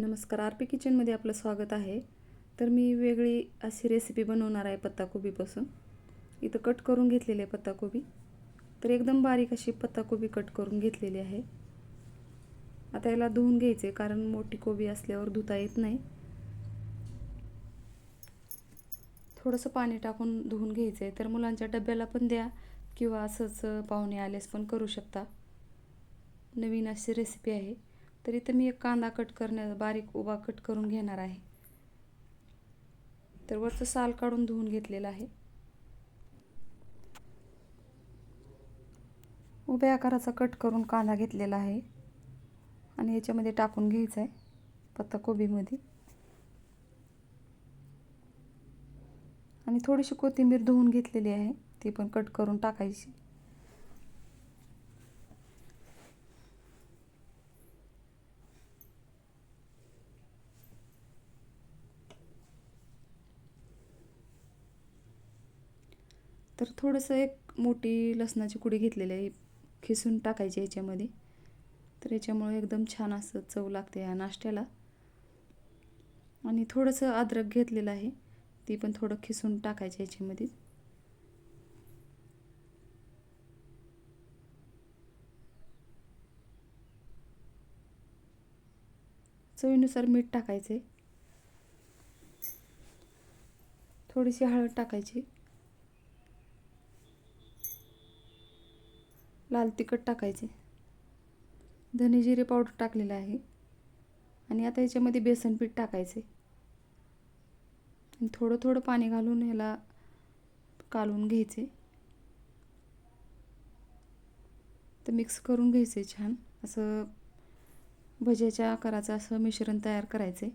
नमस्कार R P किचनमध्ये आपलं स्वागत आहे. तर मी वेगळी अशी रेसिपी बनवणार आहे पत्ताकोबीपासून. इथं कट करून घेतलेली आहे पत्ताकोबी. तर एकदम बारीक अशी पत्ताकोबी कट करून घेतलेली आहे. आता याला धुवून घ्यायचे कारण मोठी कोबी असल्यावर धुता येत नाही. थोडंसं पाणी टाकून धुवून घ्यायचं आहे तर मुलांच्या डब्याला पण द्या किंवा असंच पाहुणे आल्यास पण करू शकता. नवीन अशी रेसिपी आहे. तर इथं मी एक कांदा कट करण्या बारीक उभा कट करून घेणार आहे. तर वरचं साल काढून धुवून घेतलेलं आहे. उभ्या आकाराचा कट करून कांदा घेतलेला आहे. आणि याच्यामध्ये टाकून घ्यायचा आहे पत्ताकोबीमध्ये आणि थोडीशी कोथिंबीर धुवून घेतलेली आहे. ती पण कट करून टाकायची. तर थोडंसं एक मोठी लसणाची कुडी घेतलेली आहे. खिसून टाकायची याच्यामध्ये. तर याच्यामुळे एकदम छान असं चव लागते या नाश्त्याला. आणि थोडंसं अद्रक घेतलेलं आहे. ती पण थोडं खिसून टाकायचं याच्यामध्ये. चवीनुसार मीठ टाकायचे थोडीशी हळद टाकायची. लाल तिखट टाकायचे. धने जिरे पावडर टाकलेलं आहे. आणि आता याच्यामध्ये बेसन पीठ टाकायचे. थोडं थोडं पाणी घालून ह्याला कालून घ्यायचे. तर मिक्स करून घ्यायचे छान. असं भज्याच्या आकाराचं असं मिश्रण तयार करायचे.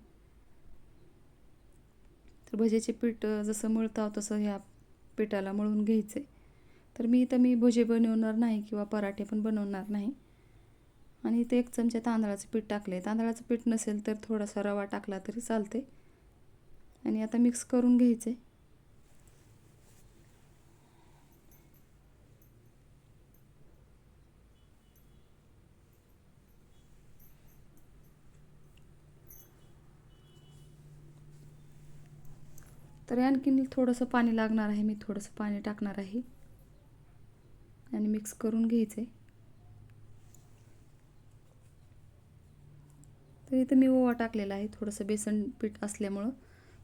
तर भज्याचे पीठ जसं मळतं तसं ह्या पिठाला मळून घ्यायचे. तर मी इथं मी भजे बनवणार नाही किंवा पराठे पण बनवणार नाही. आणि इथे एक चमचा तांदळाचं पीठ टाकले तांदळाचं पीठ नसेल तर थोडासा रवा टाकला तरी चालते आणि आता मिक्स करून घ्यायचे तर आणखीन थोडंसं पाणी लागणार आहे. मी थोडंसं पाणी टाकणार आहे. आणि मिक्स करून घ्यायचे तर इथं मी ओवा टाकलेला आहे. थोडंसं बेसन पीठ असल्यामुळं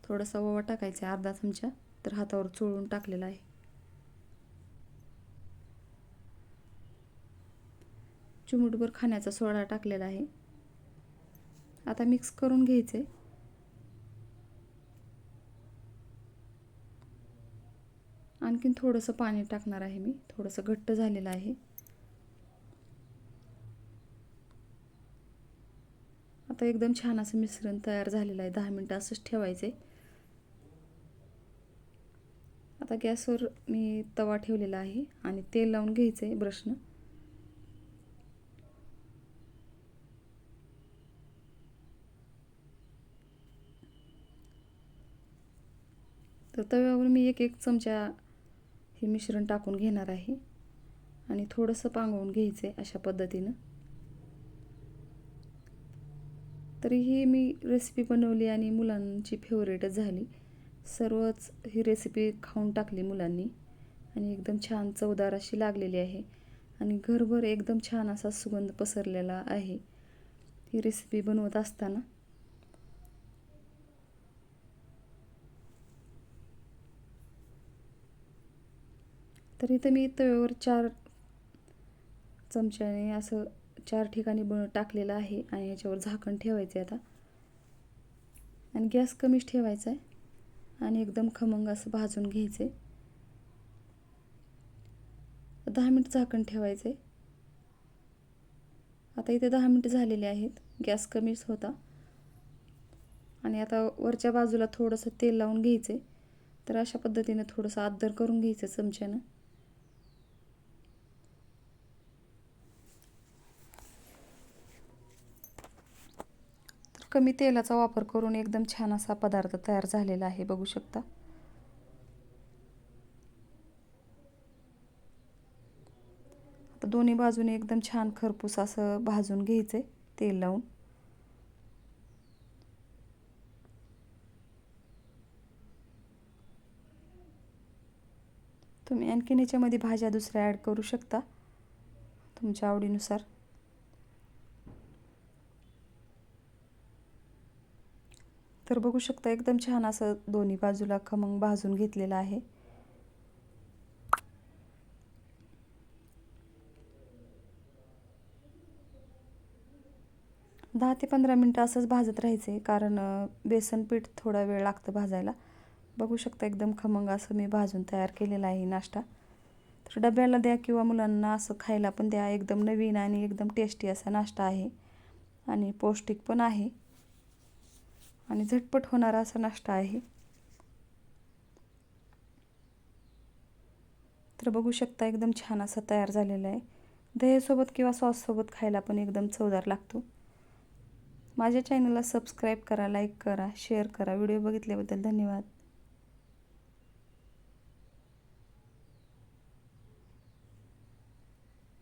थोडासा ओवा टाकायचा आहे अर्धा चमचा. तर हातावर चोळून टाकलेला आहे. चिमूटभर खाण्याचा सोडा टाकलेला आहे. आता मिक्स करून घ्यायचे आणखीन थोडंसं पाणी टाकणार आहे मी. थोडंसं घट्ट झालेलं आहे. आता एकदम छान असं मिश्रण तयार झालेलं आहे. दहा मिनटं असंच ठेवायचे. आता गॅसवर मी तवा ठेवलेला आहे आणि तेल लावून घ्यायचं आहे ब्रशनं. तर तव्यावर मी एक एक चमचा हे मिश्रण टाकून घेणार आहे. आणि थोडंसं पांगवून घ्यायचं आहे अशा पद्धतीनं. तरी ही मी रेसिपी बनवली आणि मुलांची फेवरेटच झाली. सर्वच ही रेसिपी खाऊन टाकली मुलांनी. आणि एकदम छान चवदार अशी लागलेली आहे. आणि घरभर एकदम छान असा सुगंध पसरलेला आहे. ही रेसिपी बनवत असताना तर इथं मी तव्यावर चार चमच्याने असं चार ठिकाणी बन टाकलेलं आहे आणि याच्यावर झाकण ठेवायचं आहे आता. आणि गॅस कमीच ठेवायचा आहे आणि एकदम खमंग असं भाजून घ्यायचं आहे दहा मिनिट झाकण ठेवायचं आहे. आता इथे दहा मिनटं झालेले आहेत. गॅस कमीच होता. आणि आता वरच्या बाजूला थोडंसं तेल लावून घ्यायचे तर अशा पद्धतीनं थोडंसं आदर करून घ्यायचं चमच्यानं. कमी तेलाचा वापर करून एकदम छान असा पदार्थ तयार झालेला आहे. बघू शकता. आता दोन्ही बाजूने एकदम छान खरपूस असं भाजून घ्यायचं आहे तेल लावून. तुम्ही आणखीन याच्यामध्ये भाज्या दुसऱ्या ॲड करू शकता. तुमच्या आवडीनुसार. तर बघू शकता एकदम छान असं दोन्ही बाजूला खमंग भाजून घेतलेलं आहे. दहा ते पंधरा मिनटं असंच भाजत राहायचं आहे कारण बेसन पीठ थोडा वेळ लागतं भाजायला. बघू शकता एकदम खमंग असं मी भाजून तयार केलेला आहे नाश्ता. तर डब्याला द्या किंवा मुलांना असं खायला पण द्या एकदम नवीन आणि एकदम टेस्टी असा नाश्ता आहे. आणि पौष्टिक पण आहे. आणि झटपट होणारा असा नाश्ता आहे. तर बघू शकता एकदम छान असा तयार झालेला आहे. दह्यासोबत किंवा सॉससोबत खायला पण एकदम चवदार लागतो. माझ्या चॅनलला सबस्क्राईब करा लाईक करा शेअर करा. व्हिडिओ बघितल्याबद्दल धन्यवाद.